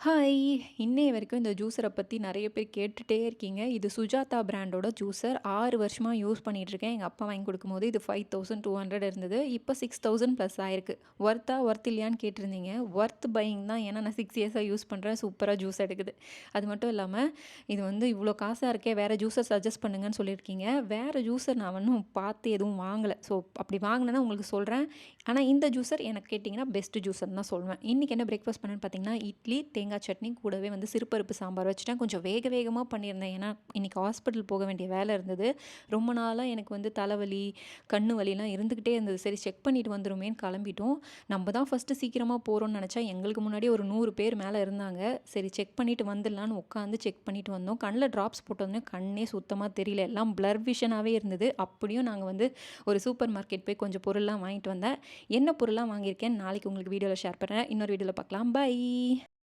Hi! இன்னைய வரைக்கும் இந்த ஜூஸரை பற்றி நிறைய பேர் கேட்டுகிட்டே இருக்கீங்க. இது சுஜாதா பிராண்டோட ஜூஸர். ஆறு வருஷமாக யூஸ் பண்ணிட்டுருக்கேன். எங்கள் அப்பா வாங்கி கொடுக்கும்போது இது 5200 இருந்தது. இப்போ சிக்ஸ் தௌசண்ட் ப்ளஸ் ஆயிருக்கு. ஒர்த்தா? ஒர்த் இல்லையான்னு கேட்டிருந்தீங்க. ஒர்த் பையிங் தான். ஏன்னா நான் சிக்ஸ் இயர்ஸாக யூஸ் பண்ணுறேன் சூப்பராக ஜூஸ் எடுக்குது. அது மட்டும் இல்லாமல் இது வந்து இவ்வளோ காசாக இருக்கே! வேறு ஜூஸர் சஜஸ்ட் பண்ணுங்கன்னு சொல்லியிருக்கீங்க. வேறு ஜூஸர் நான் ஒன்றும் பார்த்து எதுவும் வாங்கலை ஸோ அப்படி வாங்கினேன்னா உங்களுக்கு சொல்கிறேன் ஆனால் இந்த ஜூஸர் எனக்கு கேட்டிங்கன்னா பெஸ்ட் ஜூஸர்ன்னு தான் சொல்லுவேன் இன்றைக்கி என்ன பிரேக்ஃபாஸ்ட் பண்ணுன்னு பார்த்தீங்கன்னா, இட்லி, தேங்காய் சட்னி கூடவே வந்து சிறுபருப்பு சாம்பார் வச்சுட்டேன். கொஞ்சம் வேக வேகமாக பண்ணியிருந்தேன். ஏன்னா, இன்றைக்கி ஹாஸ்பிட்டல் போக வேண்டிய வேலை இருந்தது. ரொம்ப நாளாக எனக்கு வந்து தலைவலி, கண்ணு வலிலாம் இருந்துக்கிட்டே இருந்தது. சரி செக் பண்ணிட்டு வந்துருமேன்னு கிளம்பிட்டோம். நம்ம தான் ஃபர்ஸ்ட்டு சீக்கிரமாக போகிறோம்னு நினச்சா எங்களுக்கு முன்னாடி ஒரு நூறு பேர் மேலே இருந்தாங்க. சரி செக் பண்ணிவிட்டு வந்துடலான்னு உட்காந்து செக் பண்ணிட்டு வந்தோம். கண்ணில் ட்ராப்ஸ் போட்டோன்னே கண்ணே சுத்தமாக தெரியல. எல்லாம் பிளர் விஷனாகவே இருந்தது. அப்படியும் நாங்கள் வந்து ஒரு சூப்பர் மார்க்கெட் போய் கொஞ்சம் பொருள்லாம் வாங்கிட்டு வந்தேன். என்ன பொருள்லாம் வாங்கியிருக்கேன்னு நாளைக்கு உங்களுக்கு வீடியோவில் ஷேர் பண்ணுறேன் இன்னொரு வீடியோவில் பார்க்கலாம். பை.